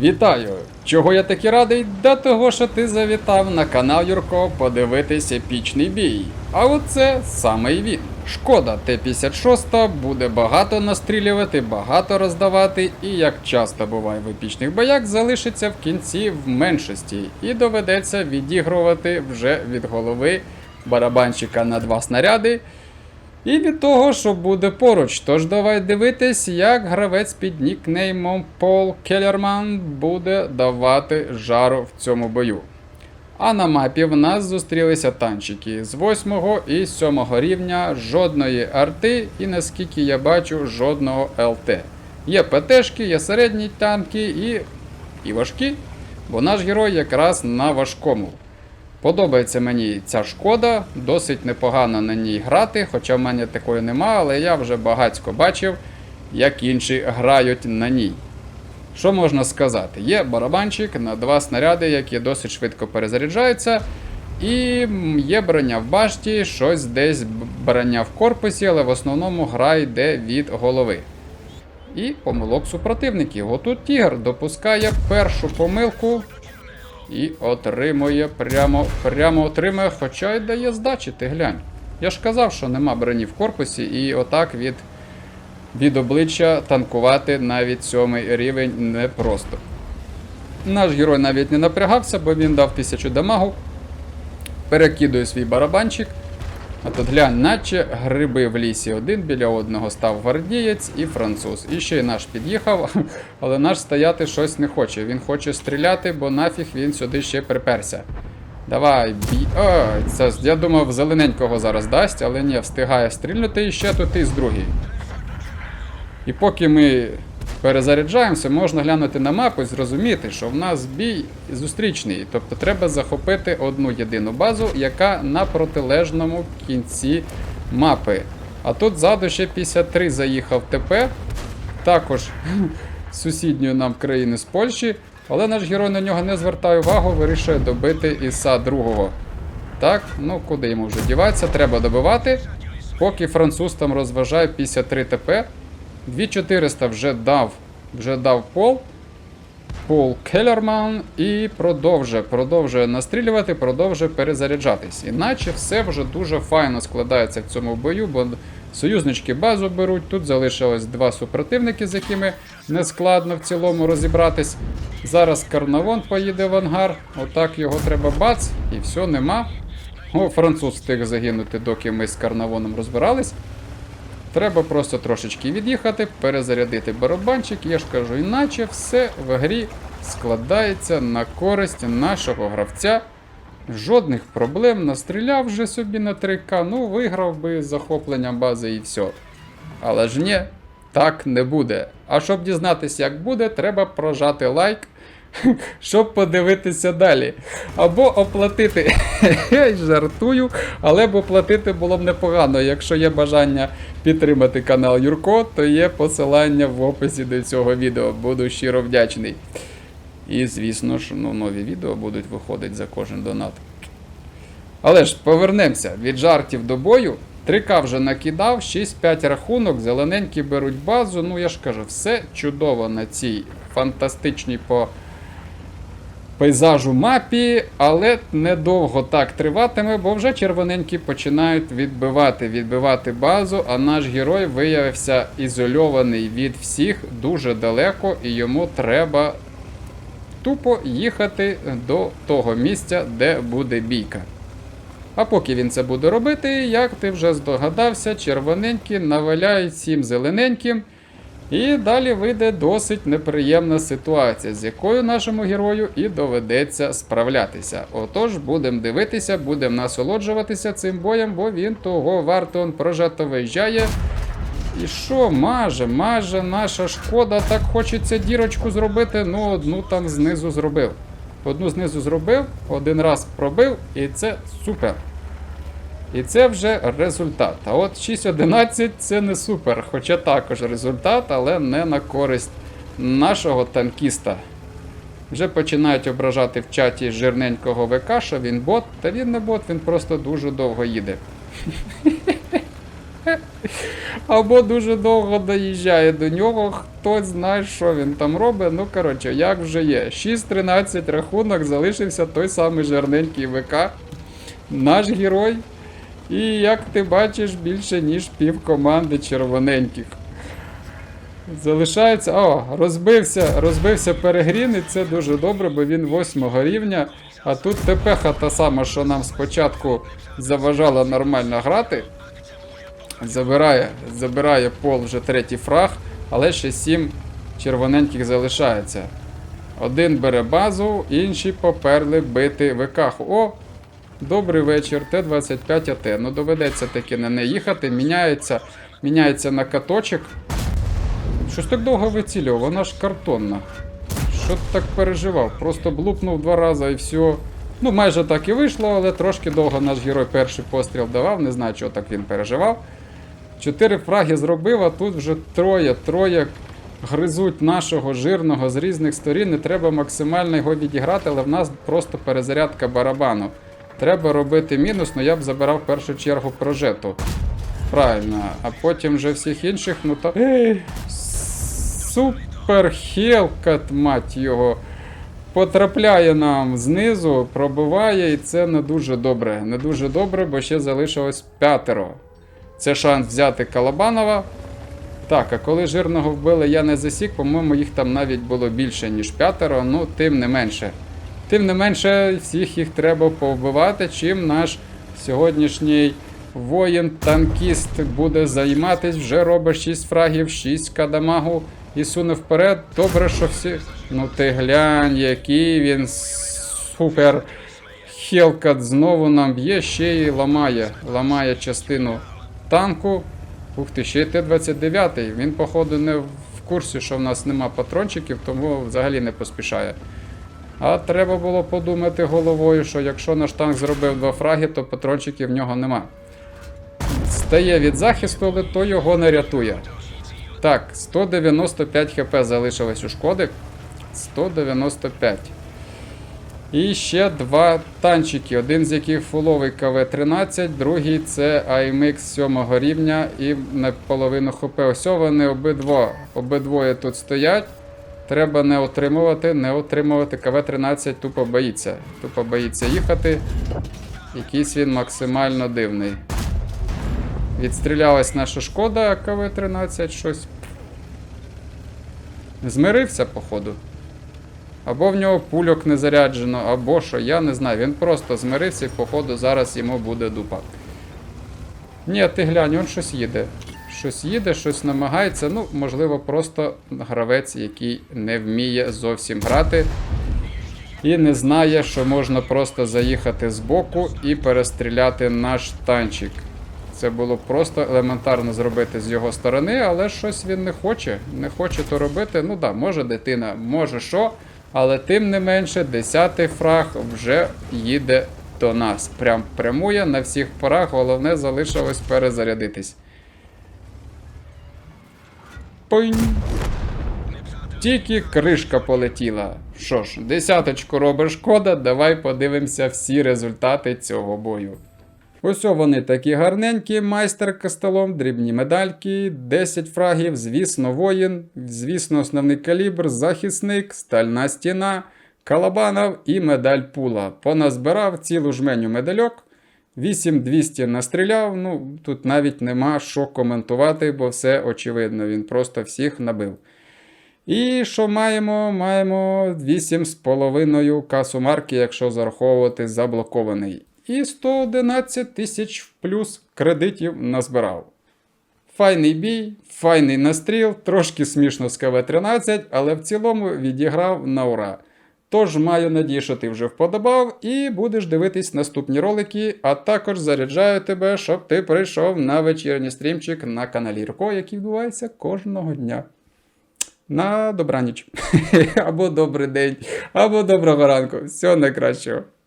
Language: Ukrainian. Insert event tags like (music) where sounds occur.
Вітаю! Чого я таки радий? Да того, що ти завітав на канал Юрко подивитись епічний бій. А оце саме і він. Шкода Т-56 буде багато настрілювати, багато роздавати, і як часто буває в епічних боях, залишиться в кінці в меншості, і доведеться відігрувати вже від голови барабанщика на два снаряди. І від того, що буде поруч. Тож давай дивитись, як гравець під нікнеймом Пол Келлерман буде давати жару в цьому бою. А на мапі в нас зустрілися танчики з 8 і 7 рівня, жодної арти і наскільки я бачу, жодного ЛТ. Є ПТшки, є середні танки і, і важкі, бо наш герой якраз на важкому. Подобається мені ця шкода, досить непогано на ній грати, хоча в мене такої нема, але я вже багацько бачив, як інші грають на ній. Що можна сказати? Є барабанчик на два снаряди, які досить швидко перезаряджаються. І є броня в башті, щось десь броня в корпусі, але в основному гра йде від голови. І помилок супротивників. Отут Тігр допускає першу помилку і отримує прямо, прямо отримує, хоча й дає здачі, ти глянь. Я ж казав, що нема броні в корпусі, і отак від, від обличчя танкувати навіть сьомий рівень непросто. Наш герой навіть не напрягався, бо він дав 1000 дамагу. Перекидує свій барабанчик. А тут глянь, наче гриби в лісі. Один біля одного став гвардієць і француз. І ще й наш під'їхав, (laughs) але наш стояти щось не хоче. Він хоче стріляти, бо нафіг він сюди ще приперся. Давай, бій. Ой, це я думав, зелененького зараз дасть, але ні, встигає стрільнути і ще тут із другий. І поки ми перезаряджаємося, можна глянути на мапу і зрозуміти, що в нас бій зустрічний. Тобто треба захопити одну єдину базу, яка на протилежному кінці мапи. А тут ззаду ще 53 заїхав ТП, також (laughs) сусідньої нам країни з Польщі, але наш герой на нього не звертає увагу, вирішує добити Іса другого. Так, ну куди йому вже діватися, треба добивати. Поки француз там розважає 53 ТП. 2400 вже дав, вже дав пол. Пол Келлерман і продовжує, продовжує настрілювати, продовжує перезаряджатись. Іначе все вже дуже файно складається в цьому бою, бо союзнички базу беруть. Тут залишилось два супротивники, з якими не складно в цілому розібратись. Зараз Карнавон поїде в ангар, отак його треба бац, і все, нема. О, француз встиг загинути, доки ми з Карнавоном розбирались. Треба просто трошечки від'їхати, перезарядити барабанчик. Я ж кажу, іначе все в грі складається на користь нашого гравця. Жодних проблем, настріляв вже собі на 3К, ну виграв би з захопленням бази і все. Але ж ні, так не буде. А щоб дізнатися, як буде, треба прожати лайк, (laughs) щоб подивитися далі. Або оплатити. (laughs) Я жартую, але б оплатити було б непогано. Якщо є бажання підтримати канал Юрко, то є посилання в описі до цього відео. Буду щиро вдячний. І, звісно ж, ну, нові відео будуть виходити за кожен донат. Але ж повернемося від жартів до бою. 3К вже накидав, 6-5 рахунок, зелененькі беруть базу. Ну я ж кажу, все чудово на цій фантастичній по пейзажу мапі, але недовго так триватиме, бо вже червоненькі починають відбивати, відбивати базу, а наш герой виявився ізольований від всіх дуже далеко, і йому треба тупо їхати до того місця, де буде бійка. А поки він це буде робити, як ти вже здогадався, червоненькі наваляють всім зелененьким. І далі вийде досить неприємна ситуація, з якою нашому герою і доведеться справлятися. Отож, будемо дивитися, будемо насолоджуватися цим боєм, бо він того варто он прожато виїжджає. І що, маже, маже, наша шкода, так хочеться дірочку зробити, ну одну там знизу зробив. Одну знизу зробив, один раз пробив, і це супер. І це вже результат. А от 6.11 це не супер, хоча також результат, але не на користь нашого танкіста. Вже починають ображати в чаті жирненького ВК, що він бот, та він не бот, він просто дуже довго їде. Або дуже довго доїжджає до нього, хтось знає, що він там робить. Ну, коротше, як вже є. 6-13 рахунок, залишився той самий жирненький ВК. Наш герой. І як ти бачиш, більше ніж пів команди червоненьких. Залишається. О, розбився, розбився перегрін, і це дуже добре, бо він восьмого рівня. А тут тепеха та сама, що нам спочатку заважала нормально грати. Забирає, забирає пол вже третій фраг, але ще сім червоненьких залишається. Один бере базу, інші поперли бити викаху. О! Добрий вечір, Т-25 АТ. Ну доведеться таки на не їхати. Міняється, міняється на каточок. Щось так довго вицілював, вона ж картонна. Що так переживав? Просто блупнув два рази і все. Ну, майже так і вийшло, але трошки довго наш герой перший постріл давав, не знаю, чого так він переживав. Чотири фраги зробив, а тут вже троє, троє гризуть нашого жирного з різних сторін. Не треба максимально його відіграти, але в нас просто перезарядка барабану. Треба робити мінус, але я б забирав в першу чергу прожету. Правильно, а потім вже всіх інших, ну то. Супер Хелкат, мать його. Потрапляє нам знизу, пробиває, і це не дуже добре. Не дуже добре, бо ще залишилось п'ятеро. Це шанс взяти Калабанова. Так, а коли жирного вбили, я не засік, по-моєму, їх там навіть було більше, ніж п'ятеро, ну тим не менше. Тим не менше, всіх їх треба повбивати, чим наш сьогоднішній воїн-танкіст буде займатись, вже робить 6 фрагів, 6 кадамагу і суне вперед. Добре, що всі. Ну ти глянь, який він супер. Хелкат знову нам б'є, ще й ламає. Ламає частину танку. Ух ти, ще й Т-29. Він, походу, не в курсі, що в нас нема патрончиків, тому взагалі не поспішає. А треба було подумати головою, що якщо наш танк зробив два фраги, то патрончиків в нього нема. Стає від захисту, але то його не рятує. Так, 195 хп залишилось у шкоди. 195. І ще два танчики, один з яких фуловий КВ-13, другий це AMX 7 рівня і наполовину ХП. Ось вони обидва, обидвоє тут стоять. Треба не отримувати, не отримувати. КВ-13 тупо боїться. Тупо боїться їхати. Якийсь він максимально дивний. Відстрілялась наша шкода, а КВ-13 щось. Змирився, походу. Або в нього пульок не заряджено, або що, я не знаю. Він просто змирився і, походу, зараз йому буде дупа. Ні, ти глянь, він щось їде. Щось їде, щось намагається. Ну, можливо, просто гравець, який не вміє зовсім грати. І не знає, що можна просто заїхати збоку і перестріляти наш танчик. Це було просто елементарно зробити з його сторони, але щось він не хоче. Не хоче то робити. Ну да, може дитина, може що. Але тим не менше, 10-й фраг вже їде до нас. Прям прямує на всіх порах, головне залишилось перезарядитись. Пинь. Тільки кришка полетіла. Що ж, десяточку робить шкода, давай подивимося всі результати цього бою. Ось вони такі гарненькі, майстер костолом, дрібні медальки, 10 фрагів, звісно, воїн, звісно, основний калібр, захисник, стальна стіна, калабанов і медаль пула. Поназбирав цілу жменю медальок. 8200 настріляв. Ну, тут навіть нема що коментувати, бо все очевидно, він просто всіх набив. І що маємо? Маємо 8,5 касу марки, якщо зараховувати заблокований. І 111 тисяч в плюс кредитів назбирав. Файний бій, файний настріл, трошки смішно з КВ-13, але в цілому відіграв на ура. Тож маю надію, що ти вже вподобав і будеш дивитись наступні ролики, а також заряджаю тебе, щоб ти прийшов на вечірній стрімчик на каналі Рко, який відбувається кожного дня. На добраніч. (laughs) Або добрий день, або доброго ранку. Всього найкращого.